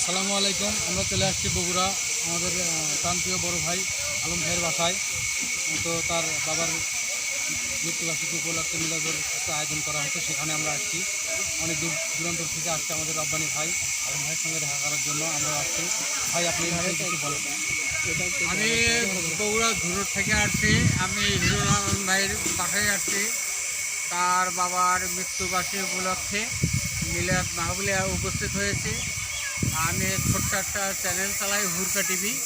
আসসালামু আলাইকুম, আমরা চলে আসছি বগুড়া, আমাদের প্রান্তীয় বড় ভাই আলম ভাইয়ের বাসায়। তো তার বাবার মৃত্যুবার্ষিকী উপলক্ষে মিলাদের একটা আয়োজন করা হয়েছে সেখানে আমরা আসছি। অনেক দূর, দূরান্ত থেকে আসছে আমাদের রব্বানি ভাই, আলম ভাইয়ের সঙ্গে দেখা করার জন্য আমরা আসছি। ভাই, আপনি কিছু বলেন। আমি বগুড়া ধুরুর থেকে আসছি, আমি হিরো রহমান ভাইয়ের বাসায় আসছি। তার বাবার মৃত্যুবার্ষিকী উপলক্ষে মিলাদ মাহবুলে উপস্থিত হয়েছে। আমি ছোট্ট একটা চ্যানেল চালাই হুরকা টিভি।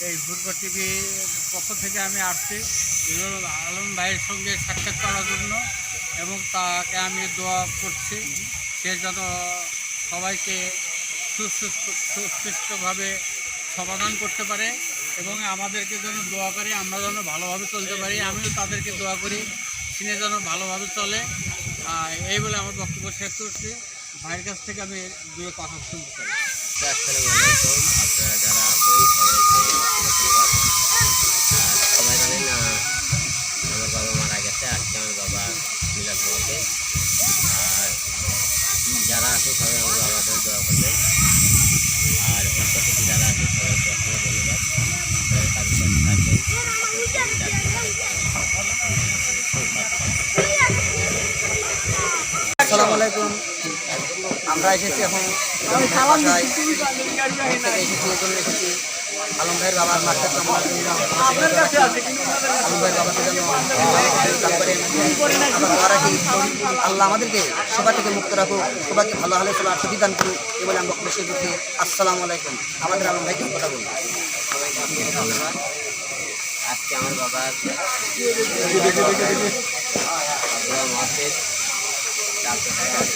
এই হুরকা টিভি পক্ষ থেকে আমি আসছি হিরো আলম ভাইয়ের সঙ্গে সাক্ষাৎ করার জন্য এবং তাকে আমি দোয়া করছি। সে যেন সবাইকে সুস্থ- সুস্থভাবে সমাধান করতে পারে এবং আমাদেরকে যেন দোয়া করে, আমরা যেন ভালোভাবে চলতে পারি। আমিও তাদেরকে দোয়া করি সিনে যেন ভালোভাবে চলে। এই বলে আমার বক্তব্য শেষ করছি। ভাইয়ের কাছ থেকে আমি দুটো কথা শুনতে চাই। আসসালামু আলাইকুম আপনারা যারা আছেন সবাই জানেন আমার বাবা মারা গেছে আজকে আমার বাবা মিলাদ হওয়াতে আর যারা আছে সবাই আমার বাবাদের দোয়া করবেন আর সাথে যারা আছে সবাইকে অসংখ্য ধন্যবাদ সবাই তাদের থাকবেন আসসালামু আলাইকুম। আমরা এসেছি এখন বাসায় থেকে এসেছি এই জন্য এসেছি। আলম ভাইয়ের বাবার মাঠটা আলম ভাইয়ের দোয়া রাখি আল্লাহ আমাদেরকে সেবা থেকে মুক্ত রাখুক সবাইকে ভালো হালে চলার সুবিধান করুক এ বলে আমরা খুশি করছি আসসালামু আলাইকুম। আমাদের আলম ভাইকে কথা বলুন আজকে আমার বাবার আল্লাহ